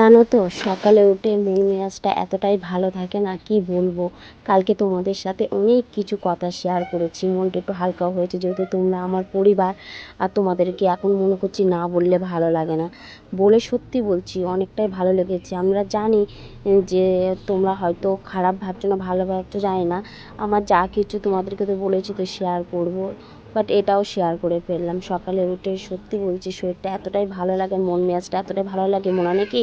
জানো তো, সকালে উঠে মন মেজাজটা এতটাই ভালো থাকে না, কি বলব? কালকে তোমাদের সাথে অনেক কিছু কথা শেয়ার করেছি, মনটা একটু হালকা হয়েছে যেহেতু তোমরা আমার পরিবার, আর তোমাদেরকে এখন মনে করছি না বললে ভালো লাগে না। বলে সত্যি বলছি, অনেকটাই ভালো লেগেছে। আমরা জানি যে তোমরা হয়তো খারাপ ভাবছ না, ভালো ভাবছ, জানি না। আমার যা কিছু তোমাদেরকে তো বলেছি তো শেয়ার করব। বাট এটাও শেয়ার করে ফেললাম। সকালে উঠে সত্যি বলছি, শরীরটা এতটাই ভালো লাগে, মন মেজাজটা এতটাই ভালো লাগে, মনে হয় কি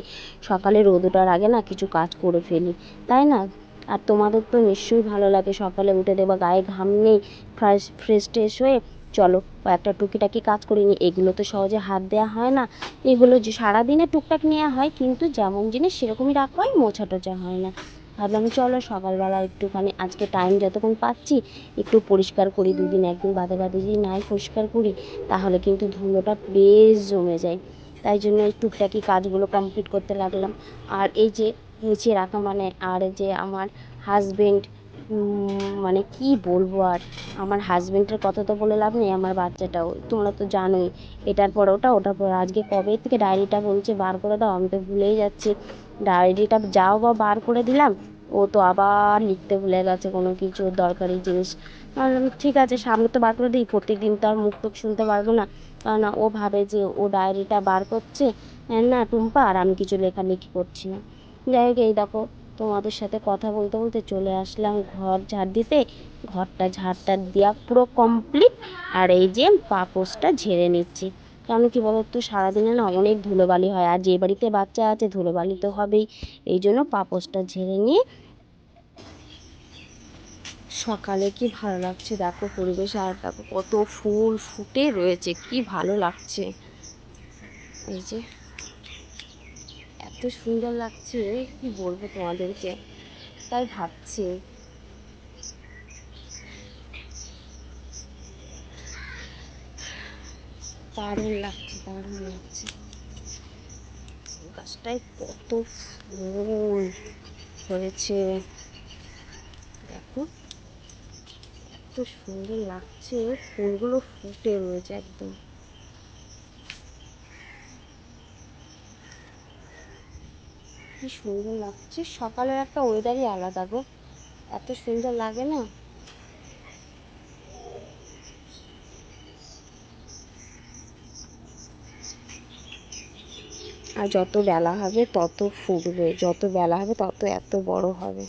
সকালে রোদ ওঠার আগে না কিছু কাজ করে ফেলি। তাই না? আর তোমাদের তো নিশ্চয়ই ভালো লাগে, সকালে উঠে দেবা গায়ে ঘাম নেই ফ্রেশ ফ্রেশ ট্রেশ হয়ে চলো একটা টুকিটাকি কাজ করে নিই। এগুলো তো সহজে হাত দেওয়া হয় না। এগুলো যে সারাদিনে টুকটাক নেওয়া হয়, কিন্তু যেমন জিনিস সেরকমই রাখা হয় মোছা টোছা হয় না। ভাবলাম চলো সকালবেলা একটুখানি, আজকে টাইম যতক্ষণ পাচ্ছি, একটু পরিষ্কার করি, দুদিন একদিন বাদে বাদে যদি নাই পরিষ্কার করি, তাহলে কিন্তু ধুলোটা বেশ জমে যায়। তাই জন্য এই টুকটাকি কাজগুলো কমপ্লিট করতে লাগলাম। আর এই যে নিচে রাখা মানে আর যে আমার হাজবেন্ড মানে কি বলব আর? আমার হাজবেন্ডের কথা তো বলে লাভ নেই, আমার বাচ্চাটাও। তোমরা তো জানোই, এটার পর ওটা ওটার পর আজকে কবে থেকে ডায়েরিটা বলছে বার করে দাও, আমি তো ভুলেই যাচ্ছি। ডায়েরিটা যাও বা বার করে দিলাম, ও তো আবার লিখতে ভুলে গেছে কোনো কিছু, দরকারি জিনিস। ঠিক আছে, সামনে তো বার করে দিই প্রত্যেক দিন তো আর মুখ টুখ শুনতে পারব না। কারণ ও ভাবে যে ও ডায়েরিটা বার করছে, না টুম্পা, আর আমি কিছু লেখালেখি করছি না। যাই হোক, এই দেখো তোমাদের সাথে কথা বলতে বলতে চলে আসলাম ঘর ঝাড় দিতে। ঘরটা ঝাড়টা দেওয়া পুরো কমপ্লিট আর এই যে পাপোশটা ঝেড়ে নিচ্ছি। কারণ কি বলতো, সারাদিনে না অনেক ধুলোবালি হয়। আর যে বাড়িতে বাচ্চা আছে, ধুলোবালি তো হবেই। এই জন্য পাপোশটা ঝেড়ে নিয়ে সকালে কি ভালো লাগছে? দেখো পরিবেশ আর দেখো কত ফুল ফুটে রয়েছে, কি ভালো লাগছে। এই যে এত সুন্দর লাগছে, কি বলব তোমাদেরকে? তাই ভাবছি। দারুণ লাগছে দারুণ লাগছে। গাছটায় কত ফুল হয়েছে। দেখো, এত সুন্দর লাগছে, ফুলগুলো ফুটে রয়েছে একদম। কি সুন্দর লাগছে। সকালের একটা ওয়েদারই আলাদা গো। এত সুন্দর লাগে না? আর যত বেলা হবে, তত ফুটবে। যত বেলা হবে, তত এত বড় হবে।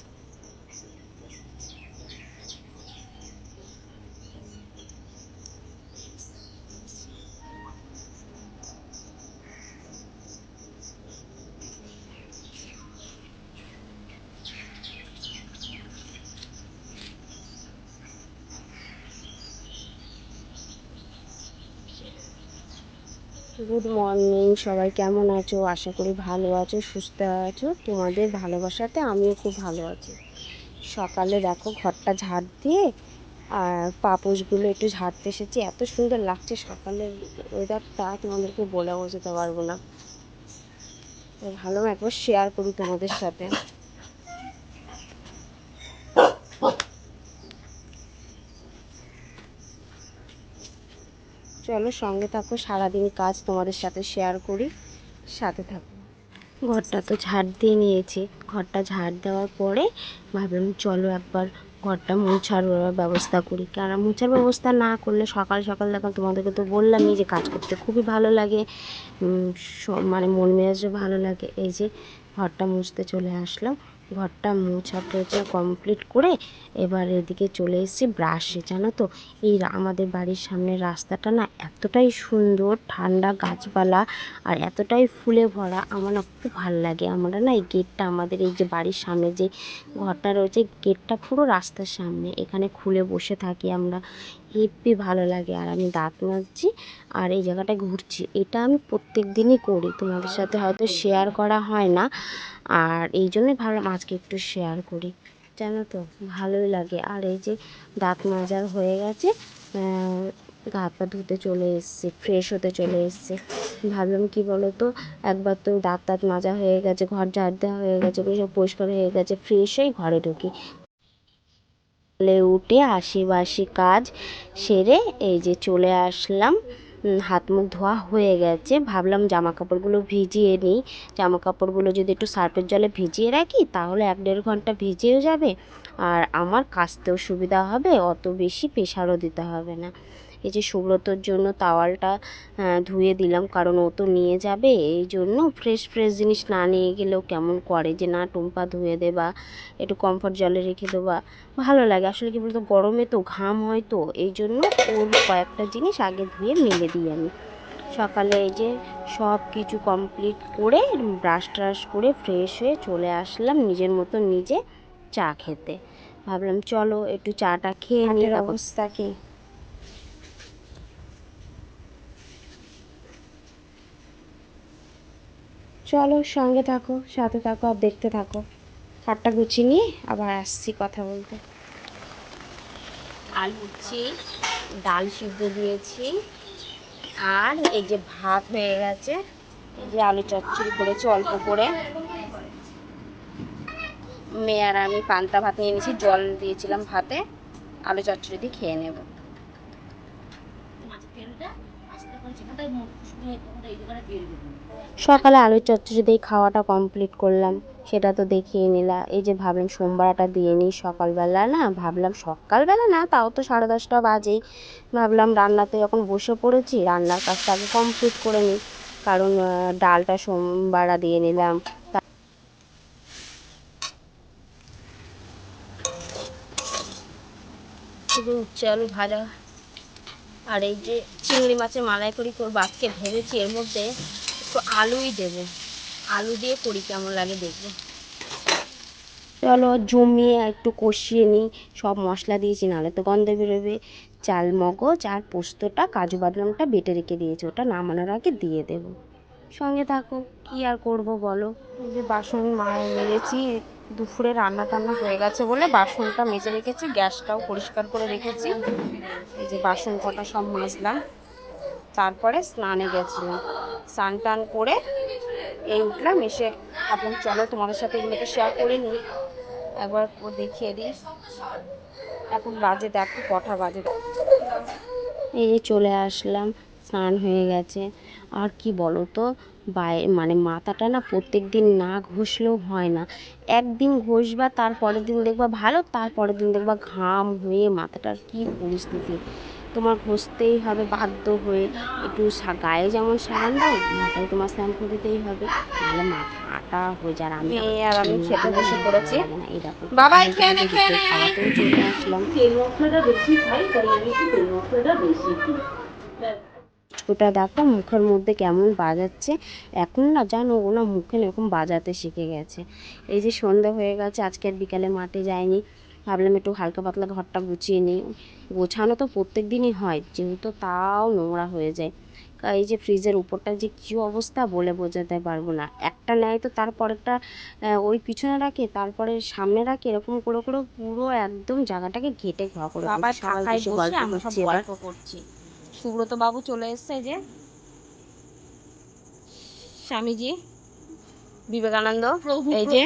গুড মর্নিং সবাই কেমন আছো? আশা করি ভালো আছো, সুস্থ আছো। তোমাদের ভালোবাসাতে আমিও খুব ভালো আছি। সকালে দেখো ঘরটা ঝাড় দিয়ে, আর পাপোশগুলো একটু ঝাড়তে এসেছি। এত সুন্দর লাগছে সকালের ওয়েদারটা তোমাদেরকে বলে বোঝাতে পারব না। ভালো একবার শেয়ার করি তোমাদের সাথে। চলো সঙ্গে থাকো, সারাদিন কাজ তোমাদের সাথে শেয়ার করি, সাথে থাকো। ঘরটা তো ঝাড় দিয়ে নিয়েছি, ঘরটা ঝাড় দেওয়ার পরে ভাবলাম চলো একবার ঘরটা মোছার ব্যবস্থা করি। কারণ মোছার ব্যবস্থা না করলে সকাল সকাল দেখো তোমাদেরকে তো বললামই যে কাজ করতে খুবই ভালো লাগে মানে মন মেজাজও ভালো লাগে। এই যে ঘরটা মুছতে চলে আসলাম। ঘরটা মোছা টোছা কমপ্লিট করে এবার এদিকে চলে এসেছি ব্রাশে, জানো তো? এই আমাদের বাড়ির সামনের রাস্তাটা না এতটাই সুন্দর, ঠান্ডা গাছপালা আর এতটাই ফুলে ভরা। আমার না খুব ভালো লাগে। আমরা না এই গেটটা, আমাদের এই যে বাড়ির সামনে যে ঘরটা রয়েছে, গেটটা পুরো রাস্তার সামনে। এখানে খুলে বসে থাকি আমরা। হেব্বি ভালো লাগে। আর আমি দাঁত মাজছি আর এই জায়গাটায় ঘুরছি। এটা আমি প্রত্যেক দিনই করি। তোমাদের সাথে হয়তো শেয়ার করা হয় না। আর এই জন্যই ভাবলাম আজকে একটু শেয়ার করি। জানো তো, ভালোই লাগে। আর এই যে দাঁত মাজার হয়ে গেছে গা পা ধুতে চলে এসছে ফ্রেশ হতে চলে এসছে। ভাবলাম কি বলো তো একবার তো দাঁত তাঁত মাজা হয়ে গেছে, ঘর ঝাড় দেওয়া হয়ে গেছে সব পরিষ্কার হয়ে গেছে ফ্রেশ হয়ে ঘরে ঢুকি। উঠে আশি বাসি কাজ সেরে এই যে চলে আসলাম। হাত মুখ ধোয়া হয়ে গেছে। ভাবলাম জামা কাপড়গুলো ভিজিয়ে নিই। জামা কাপড়গুলো যদি একটু সার্ফের জলে ভিজিয়ে রাখি, তাহলে এক দেড় ঘণ্টা ভিজেও যাবে। আর আমার কাচতেও সুবিধা হবে, অত বেশি প্রেশারও দিতে হবে না। এই যে সুব্রতর জন্য তাওয়ালটা ধুয়ে দিলাম কারণ ও তো নিয়ে যাবে এই জন্য ফ্রেশ ফ্রেশ জিনিস না নিয়ে গেলেও কেমন করে যে না টুম্পা ধুয়ে দেবা একটু কমফর্ট জলে রেখে দেবা ভালো লাগে। আসলে কি বলতো গরমে তো ঘাম হয় তো এই জন্য ওর কয়েকটা জিনিস আগে ধুয়ে মেলে দিই আমি। সকালে এই যে সব কিছু কমপ্লিট করে ব্রাশ ট্রাশ করে ফ্রেশ হয়ে চলে আসলাম নিজের মতো নিজে চা খেতে। ভাবলাম চলো একটু চাটা খেয়ে নিই অবস্থা কি? চলো সঙ্গে থাকো সাথে থাকো আর দেখতে থাকো। খাটটা গুছিয়ে নিয়ে আবার আসছি কথা বলতে। আলু উচ্ছি ডাল সিদ্ধ দিয়েছি। আর এই যে ভাত হয়ে গেছে এই যে আলু চচ্চড়ি করেছি অল্প করে। মেয়ে আর আমি পান্তা ভাত নিয়ে নিয়েছি জল দিয়েছিলাম ভাতে। আলু চচ্চড়ি দিয়ে খেয়ে নেব। সকালে আলু চচ্চড়ি দিয়ে খাওয়াটা কমপ্লিট করলাম। সেটা তো দেখিয়ে নিলা। এই যে ভাবলাম সোমবারটা দিয়ে নিই সকালবেলা, না? ভাবলাম সকালবেলা না, তাও তো সাড়ে দশটা বাজেই। ভাবলাম রান্নাতে যখন বসে পড়েছি, রান্নার কাজটা আগে কমপ্লিট করে নিই। কারণ ডালটা সোমবারা দিয়ে নিলাম। শুধু আলু ভাজা আর এই যে চিংড়ি মাছের মালাই করি করব আজকে ভেবেছি এর মধ্যে একটু আলুই দেবো। আলু দিয়ে করি কেমন লাগে দেখব। চলো জমিয়ে একটু কষিয়ে নিই, সব মশলা দিয়েছি নাহলে তো গন্ধ বেরোবে। চাল, মগজ আর পোস্তটা, কাজু বাদামটা বেটে রেখে দিয়েছি, ওটা নামানোর আগে দিয়ে দেবো। সঙ্গে থাকো, কি আর করব বলো? যে বাসন মায়ে মেরেছি দুপুরে রান্না টান্না হয়ে গেছে বলে বাসনটা মেজে রেখেছি, গ্যাসটাও পরিষ্কার করে রেখেছি। এই যে বাসন কটা সব মাজলাম, তারপরে স্নানে গেছিলাম। স্নান টান করে এই উঠলাম, এসে এখন চলো তোমাদের সাথে এগুলোকে শেয়ার করে নিই একবার দেখিয়ে দিই। এখন বাজে, দেখো কটা বাজে। এই চলে আসলাম। স্নান হয়ে গেছে। আর কি বলো তো বাই মানে মাথাটা না প্রত্যেক দিন না ঘষলেও হয় না। একদিন ঘষবা তারপরের দিন দেখবা ভালো তারপরের দিন দেখবা ঘাম হয়ে মাথাটার কি পরিস্থিতি। তোমার ঘষতেই হবে বাধ্য হয়ে। একটু গায়ে যেমন সাবান দাও মাথায় তোমার শ্যাম্পু দিতেই হবে। নাহলে মাথাটা হয়ে যায় আমি আর আমি খেতে বসে পড়েছি। লাগে না, এই দেখো। বাবা, এই খেয়ে নে, খেয়ে নে। খাওয়াতেও চলে আসলাম। ওটা দেখো মুখের মধ্যে কেমন বাজাচ্ছে। এখন না জানো ও না মুখে না এরকম বাজাতে শিখে গেছে। এই যে সন্ধ্যা হয়ে গেছে আজকের বিকালে মাঠে যায়নি ভাবলাম একটু হালকা পাতলা ঘরটা গুছিয়ে নিই। গোছানো তো প্রত্যেক দিনই হয় যেহেতু তাও নোংরা হয়ে যায়। এই যে ফ্রিজের উপরটা যে কী অবস্থা বলে বোঝাতে পারব না। একটা নেয় তো তারপরেরটা আহ, ওই পিছনে রাখে তারপরে সামনে রাখে এরকম করে করে পুরো একদম জায়গাটাকে ঘেটে ঘ করে। সবাই বসে বসে আমরা সব গল্প করছি। সুব্রত বাবু চলে এসছে যে। স্বামীজি বিবেকানন্দ এই যে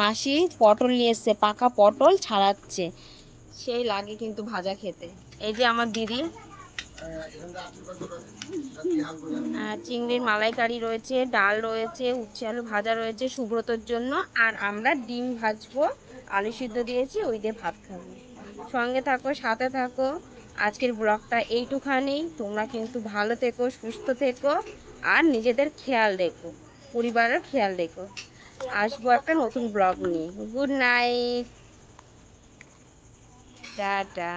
মাসি পটল নিয়ে এসছে পাকা পটল ছাড়াচ্ছে। সেই লাগে কিন্তু ভাজা খেতে। এই যে আমার দিদি। চিংড়ির মালাইকারি রয়েছে ডাল রয়েছে উচ্ছে আলু ভাজা রয়েছে সুব্রতর জন্য। আর আমরা ডিম ভাজবো আলু সিদ্ধ দিয়েছি ওই দিয়ে ভাত খাব। সঙ্গে থাকো সাথে থাকো। আজকের ব্লগটা এইটুখানেই তোমরা কিন্তু ভালো থেকো, সুস্থ থেকো, আর নিজেদের খেয়াল রেখো, পরিবারের খেয়াল রেখো। আসব একটা নতুন ব্লগ নিয়ে। Good night tata